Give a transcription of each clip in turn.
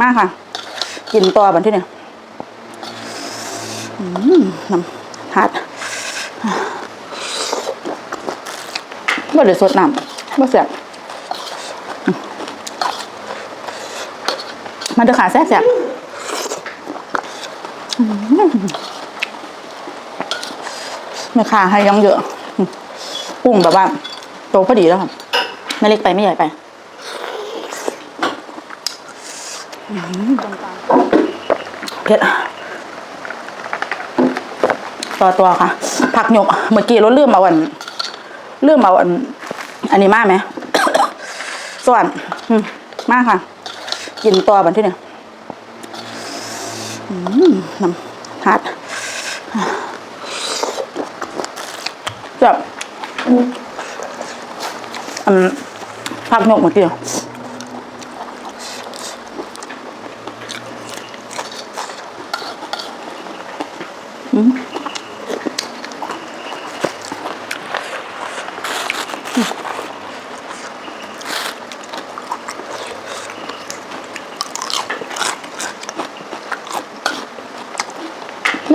มาค่ะ กินตัวบันที่เนี่ยน้ำฮัดบ่ได้สดน้ำบ่แซ่บมันจะขาแซ่บแซ่บไม่ขาให้ยังเยอะปรุงแบบว่าโตพอดีแล้วค่ะไม่เล็กไปไม่ใหญ่ไป เผ็ดต่อตัวค่ะ ผักหยกเมื่อกี้เราเลื่อมเอาอันเลื่อมเอาอัน อันนี้มากไหมส่วนมมากค่ะ กินตัวบันที่เนี่ยน้ำฮัดแบบผักหยกเมื่อกี้ บ่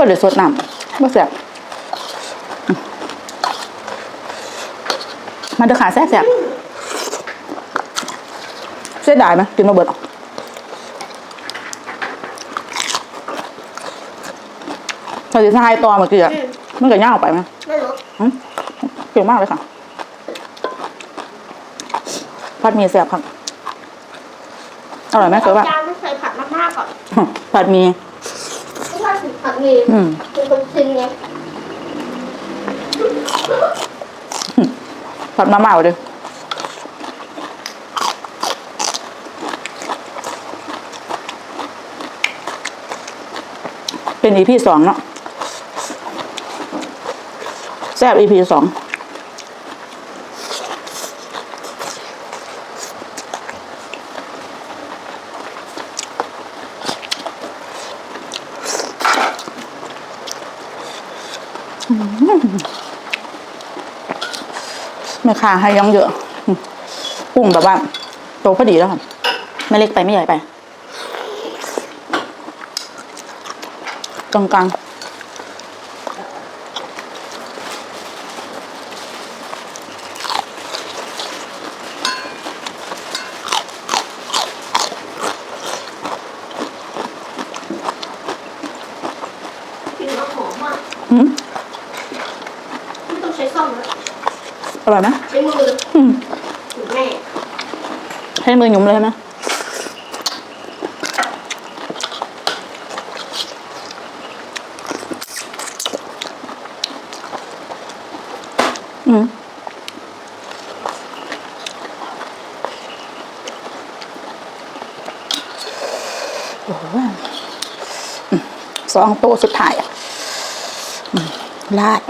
ได้สดน้ำบ่แซ่บมมันจะขาแซ่บแซ่บเสียดายไหมกินมาเบิดออก ถ้าจะทายต่อเมื่อกี้อะมันก็ย่างออกไปไหมไม่รู้อืมเก่งมากเลยค่ะผัดหมีแซ่บครับอร่อยไหมเคยป่ะจานไม่ใส่ผัดมากๆก่อนผัดหมีไม่ใช่สิผัดหมีอืมเป็นคนชิมไงผัดมาม่าเลยเป็นอีพีสองเนาะ แซ่บอีพีสองแม่ค้าให้ยังเยอะอืมปรุงแบบว่าโตพอดีแล้วค่ะไม่เล็กไปไม่ใหญ่ไปกลางกลาง แล้วหอมมากๆอืมไม่ต้องใช้ซ่อมแล้วอร่อยไหมใช้มืออืมถึงแม่ให้มือหยุมเลยใช่ไหมอืมโอ้โหอืม สองตัวสุดท้ายลาด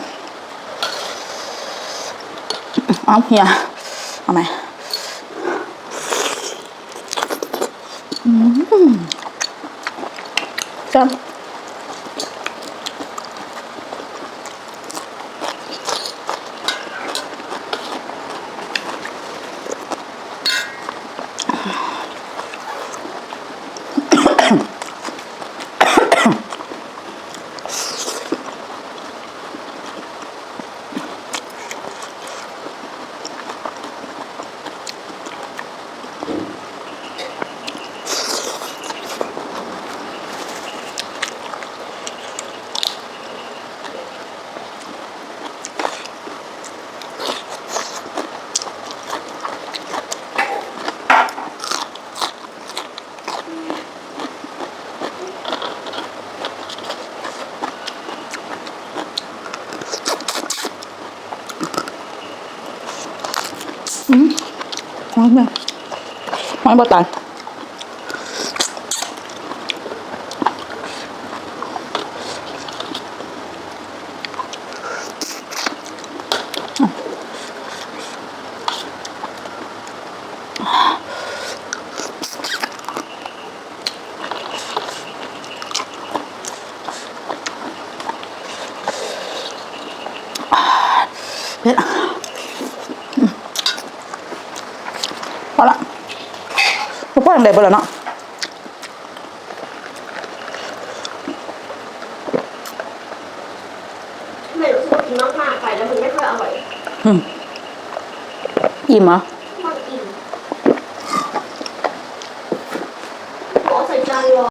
เอาเฮียเอาไหมอืมจ้า อืมหอมเลยหอมบะตายเผ็ พอละทุกคงได้บ่แล้วเนาะไม่รู้สึกกินมากไปแล้วมันไม่ค่อยอร่อย อืมอิ่มเหรอ